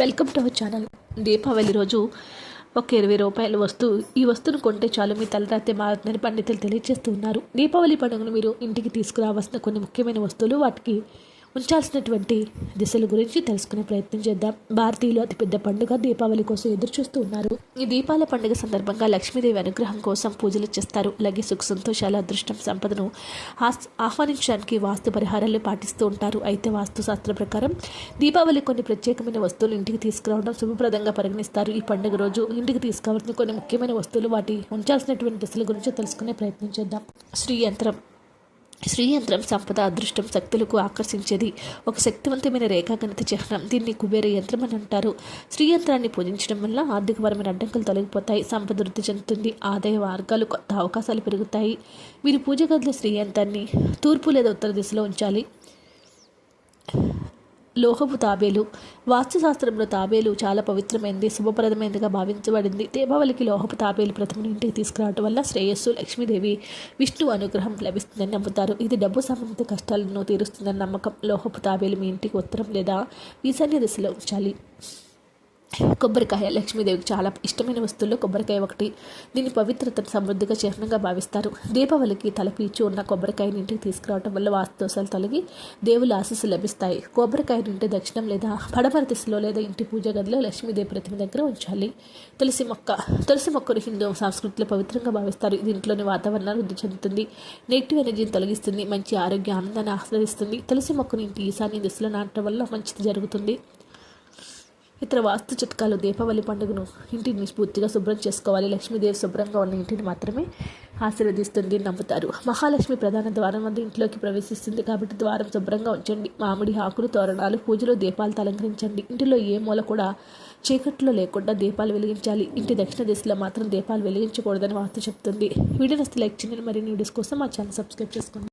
Welcome to our channel Deepavali రోజు ఒక ఇరవై రూపాయల వస్తువు. ఈ వస్తువును కొంటే చాలు మీ తలరాత్రి మారుతుందని పండితులు తెలియజేస్తూ ఉన్నారు. దీపావళి పండుగను మీరు ఇంటికి తీసుకురావాల్సిన కొన్ని ముఖ్యమైన వస్తువులు వాటికి ఉంచాల్సినటువంటి దిశల గురించి తెలుసుకునే ప్రయత్నం చేద్దాం. భారతీయులు అతిపెద్ద పండుగ దీపావళి కోసం ఎదురు చూస్తూ ఉన్నారు. ఈ దీపాల పండుగ సందర్భంగా లక్ష్మీదేవి అనుగ్రహం కోసం పూజలు చేస్తారు. అలాగే సుఖ సంతోషాల అదృష్టం సంపదను ఆస్- ఆహ్వానించడానికి వాస్తు పరిహారాలు పాటిస్తూ ఉంటారు. అయితే వాస్తుశాస్త్ర ప్రకారం దీపావళి కొన్ని ప్రత్యేకమైన వస్తువులు ఇంటికి తీసుకురావడం శుభప్రదంగా పరిగణిస్తారు. ఈ పండుగ రోజు ఇంటికి తీసుకోవాల్సిన కొన్ని ముఖ్యమైన వస్తువులు వాటి ఉంచాల్సినటువంటి దిశల గురించి తెలుసుకునే ప్రయత్నం చేద్దాం. శ్రీ యంత్రం శ్రీయంత్రం సంపద అదృష్టం శక్తులకు ఆకర్షించేది ఒక శక్తివంతమైన రేఖాగణిత చిహ్నం. దీన్ని కుబేర యంత్రం అని అంటారు. శ్రీయంత్రాన్ని పూజించడం వల్ల ఆర్థికపరమైన అడ్డంకులు తొలగిపోతాయి. సంపద వృద్ధి చెందుతుంది. ఆదాయ మార్గాలు కొత్త అవకాశాలు పెరుగుతాయి. మీరు పూజ గదిలో శ్రీయంత్రాన్ని తూర్పు లేదా ఉత్తర దిశలో ఉంచాలి. లోహపు తాబేలు. వాస్తుశాస్త్రంలో తాబేలు చాలా పవిత్రమైనది శుభప్రదమైనదిగా భావించబడింది. దీపావళికి లోహపు తాబేలు ప్రతిమను ఇంటికి తీసుకురావడం వల్ల శ్రేయస్సు లక్ష్మీదేవి విష్ణు అనుగ్రహం లభిస్తుందని నమ్ముతారు. ఇది డబ్బు సంబంధిత కష్టాలను తీరుస్తుందని నమ్మకం. లోహపు తాబేలు మీ ఇంటికి ఉత్తరం లేదా ఈశాన్య దిశలో ఉంచాలి. కొబ్బరికాయ లక్ష్మీదేవికి చాలా ఇష్టమైన వస్తువుల్లో కొబ్బరికాయ ఒకటి. దీని పవిత్రతను సమృద్ధిగా చిహ్నంగా భావిస్తారు. దీపావళికి తలపీచు ఉన్న కొబ్బరికాయని ఇంటికి తీసుకురావడం వల్ల వాస్తుదోషాలు తొలగి దేవుల ఆశీస్సు లభిస్తాయి. కొబ్బరికాయ ఇంటి దక్షిణం లేదా పడమర దిశలో లేదా ఇంటి పూజ గదిలో లక్ష్మీదేవి ప్రతిమ దగ్గర ఉంచాలి. తులసి మొక్క తులసి మొక్కను హిందూ సంస్కృతిలో పవిత్రంగా భావిస్తారు. ఇది ఇంట్లోని వాతావరణాన్ని వృద్ధి చెందుతుంది. నెగిటివ్ ఎనర్జీని తొలగిస్తుంది. మంచి ఆరోగ్య ఆనందాన్ని ఆస్వాదిస్తుంది. తులసి మొక్కను ఇంటి ఈశాన్య దిశలో నాటడం వల్ల మంచిది జరుగుతుంది. ఇతర వాస్తు చిట్కాలు దీపావళి పండుగను ఇంటిని పూర్తిగా శుభ్రం చేసుకోవాలి. లక్ష్మీదేవి శుభ్రంగా ఉన్న ఇంటిని మాత్రమే ఆశీర్వదిస్తుంది నమ్ముతారు. మహాలక్ష్మి ప్రధాన ద్వారం వద్ద ఇంట్లోకి ప్రవేశిస్తుంది కాబట్టి ద్వారం శుభ్రంగా ఉంచండి. మామిడి ఆకులు తోరణాలు పూజలు దీపాలతో అలంకరించండి. ఇంటిలో ఏ మూల కూడా చీకట్లో లేకుండా దీపాలు వెలిగించాలి. ఇంటి దక్షిణ దిశలో మాత్రం దీపాలు వెలిగించకూడదని వాస్తు చెప్తుంది. వీడియో నస్తే లైక్ చేయండి. మరిన్ని వీడియోస్ కోసం మా ఛానల్ సబ్స్క్రైబ్ చేసుకోండి.